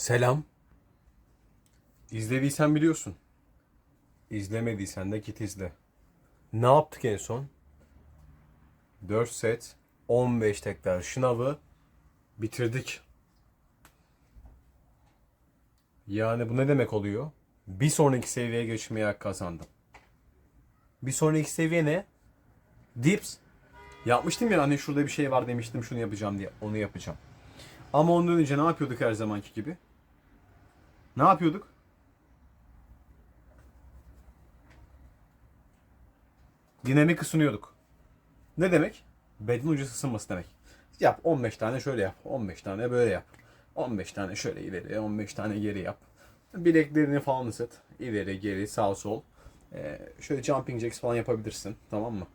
Selam. İzlediysen biliyorsun. İzlemediysen de git izle. Ne yaptık en son? 4 set, 15 tekrar şınavı bitirdik. Yani bu ne demek oluyor? Bir sonraki seviyeye geçmeye hak kazandım. Bir sonraki seviye ne? Dips. Yapmıştım ya hani şurada bir şey var demiştim şunu yapacağım diye. Onu yapacağım. Ama ondan önce ne yapıyorduk her zamanki gibi? Ne yapıyorduk? Dinamik ısınıyorduk. Ne demek? Beden ucusu ısınması demek. Yap 15 tane şöyle yap. 15 tane böyle yap. 15 tane şöyle ileri, 15 tane geri yap. Bileklerini falan ısıt. İleri, geri, sağ, sol. Ee, şöyle jumping jacks falan yapabilirsin. Tamam mı?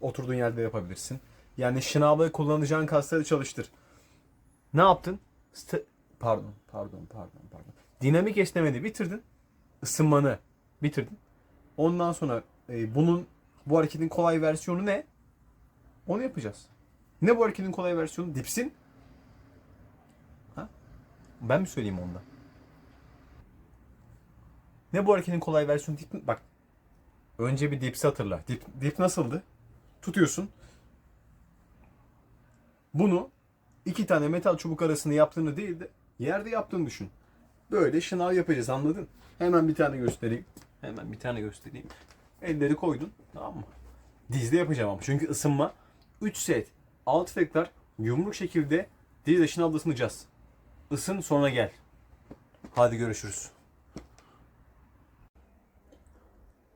Oturduğun yerde yapabilirsin. Yani şınavda kullanacağın kasları çalıştır. Ne yaptın? St- pardon, pardon, pardon, pardon. Dinamik esnemeni bitirdin. Isınmanı bitirdin. Ondan sonra e, bunun bu hareketin kolay versiyonu ne? Onu yapacağız. Ne bu hareketin kolay versiyonu? Dipsin. Ha? Ben mi söyleyeyim onda? Ne bu hareketin kolay versiyonu? Dip, bak. Önce bir dipsi hatırla. Dip, dip nasıldı? Tutuyorsun. Bunu iki tane metal çubuk arasında yaptığını değil de yerde yaptığını düşün. Böyle şınav yapacağız anladın? Hemen bir tane göstereyim. Hemen bir tane göstereyim. Elleri koydun tamam mı? Dizde yapacağım ama çünkü ısınma 3 set alt tekrar yumruk şekilde dizle şınavda ısınacağız. Isın sonra gel. Hadi görüşürüz.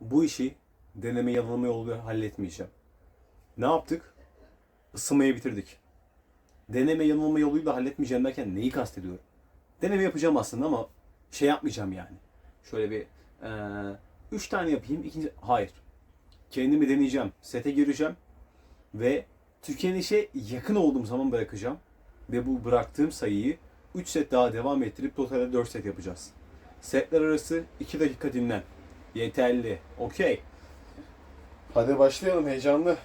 Bu işi deneme yanılma yoluyla halletmeyeceğim. Ne yaptık? Isınmayı bitirdik deneme yanılma yoluyla halletmeyeceğim derken neyi kastediyorum? Deneme yapacağım aslında ama şey yapmayacağım yani. Şöyle bir e, üç tane yapayım. ikinci hayır. Kendimi deneyeceğim. Sete gireceğim ve tükenişe yakın olduğum zaman bırakacağım. Ve bu bıraktığım sayıyı 3 set daha devam ettirip totalde 4 set yapacağız. Setler arası 2 dakika dinlen. Yeterli. Okey. Hadi başlayalım heyecanlı.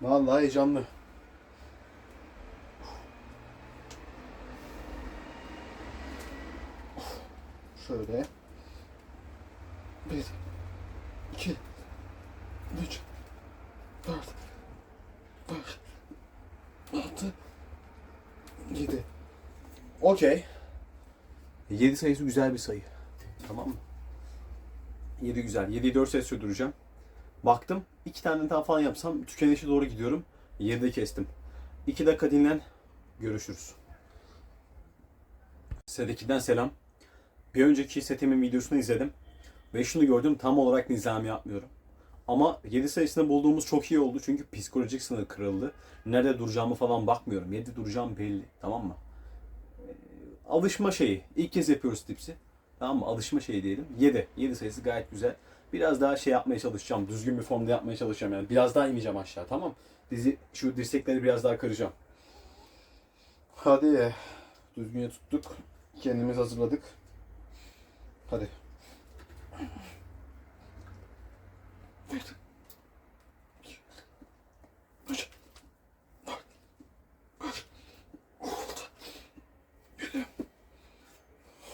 Vallahi heyecanlı. Şöyle. Bir, iki, üç, dört, beş, altı, yedi. Okey. Yedi sayısı güzel bir sayı. Tamam mı? Yedi güzel. Yediyi dört sayı sürdüreceğim. Baktım. iki tane daha falan yapsam tükenişe doğru gidiyorum. Yedi kestim. İki dakika dinlen. Görüşürüz. Sedeki'den selam. Bir önceki setimin videosunu izledim. Ve şunu gördüm tam olarak nizami yapmıyorum. Ama 7 sayısını bulduğumuz çok iyi oldu. Çünkü psikolojik sınır kırıldı. Nerede duracağımı falan bakmıyorum. 7 duracağım belli. Tamam mı? Ee, alışma şeyi. İlk kez yapıyoruz tipsi. Tamam mı? Alışma şeyi diyelim. 7. 7 sayısı gayet güzel. Biraz daha şey yapmaya çalışacağım. Düzgün bir formda yapmaya çalışacağım yani. Biraz daha ineceğim aşağı tamam Dizi, şu dirsekleri biraz daha kıracağım. Hadi. Düzgünce tuttuk. Kendimiz hazırladık. Hadi.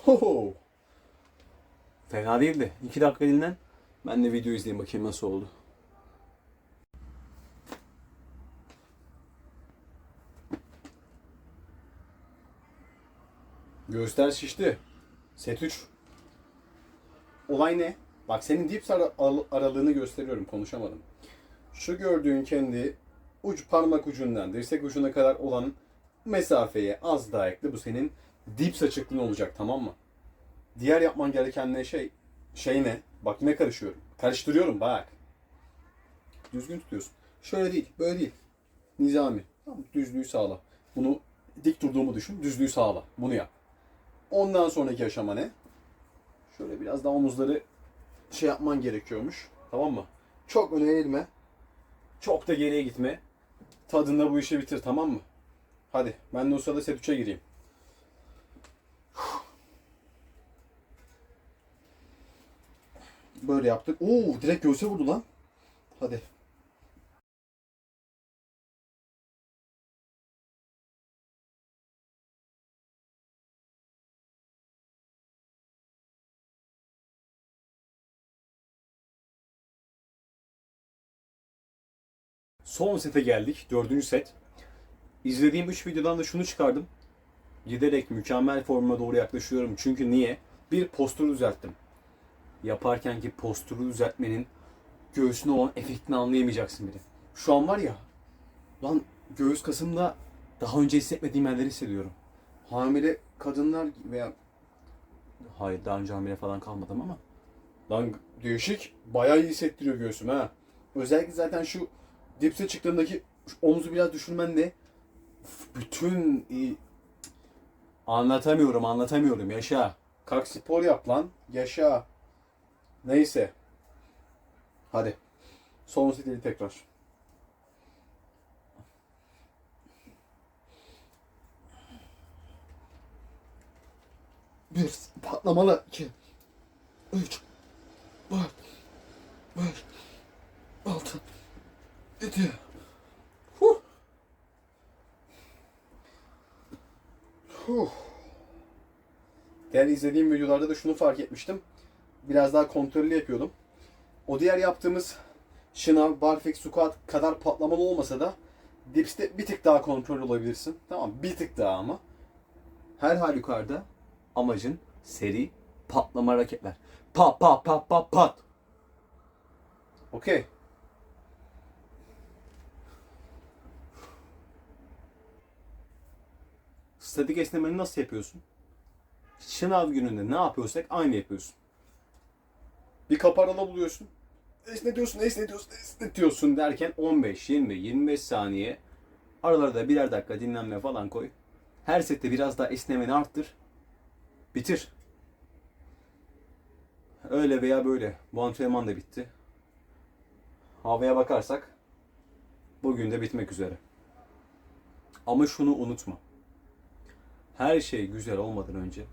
Ho Fena değildi. İki dakika dinlen. Ben de video izleyeyim bakayım nasıl oldu. Göğüsler şişti. Set 3. Olay ne? Bak senin dips al- aralığını gösteriyorum. Konuşamadım. Şu gördüğün kendi uç parmak ucundan dirsek ucuna kadar olan mesafeye az daha ekle. Bu senin dips açıklığın olacak tamam mı? Diğer yapman gereken ne şey? Şey ne? Bak ne karışıyorum. Karıştırıyorum bak. Düzgün tutuyorsun. Şöyle değil, böyle değil. Nizami. Tamam, düzlüğü sağla. Bunu dik durduğumu düşün, düzlüğü sağla. Bunu yap. Ondan sonraki aşama ne? Şöyle biraz daha omuzları şey yapman gerekiyormuş. Tamam mı? Çok öne eğilme. Çok da geriye gitme. Tadında bu işi bitir tamam mı? Hadi ben de o sırada set 3'e gireyim. Böyle yaptık. Oo direkt göğse vurdu lan. Hadi. Son sete geldik. Dördüncü set. İzlediğim 3 videodan da şunu çıkardım. Giderek mükemmel formuma doğru yaklaşıyorum. Çünkü niye? Bir postürü düzelttim. Yaparken ki postürü düzeltmenin göğsüne olan efektini anlayamayacaksın bile. Şu an var ya, lan göğüs kasımda daha önce hissetmediğim yerleri hissediyorum. Hamile kadınlar veya hayır daha önce hamile falan kalmadım ama lan değişik bayağı iyi hissettiriyor göğsüm ha. Özellikle zaten şu dipse çıktığındaki omuzu biraz düşürmenle bütün anlatamıyorum anlatamıyorum yaşa. Kalk spor yap lan yaşa. Neyse. Hadi. Son seti tekrar. Bir patlamalı. iki, Üç. Dört. Beş. Yedi. Huh. Huh. Diğer izlediğim videolarda da şunu fark etmiştim. Biraz daha kontrollü yapıyordum. O diğer yaptığımız şınav, barfix, squat kadar patlamalı olmasa da dipste bir tık daha kontrol olabilirsin. Tamam bir tık daha ama. Her halükarda amacın seri patlama hareketler. Pa pa pa pa pat. Okey. Statik esnemeni nasıl yapıyorsun? Şınav gününde ne yapıyorsak aynı yapıyorsun. Bir kaparala buluyorsun. Esnetiyorsun, esnetiyorsun, esnetiyorsun derken 15, 20, 25 saniye aralarda birer dakika dinlenme falan koy. Her sette biraz daha esnemeni arttır. Bitir. Öyle veya böyle. Bu antrenman da bitti. Havaya bakarsak bugün de bitmek üzere. Ama şunu unutma. Her şey güzel olmadan önce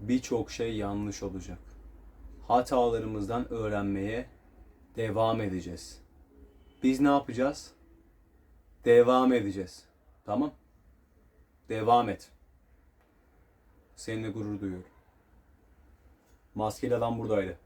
birçok şey yanlış olacak. Hatalarımızdan öğrenmeye devam edeceğiz. Biz ne yapacağız? Devam edeceğiz. Tamam? Devam et. Seninle gurur duyuyorum. Maskeli adam buradaydı.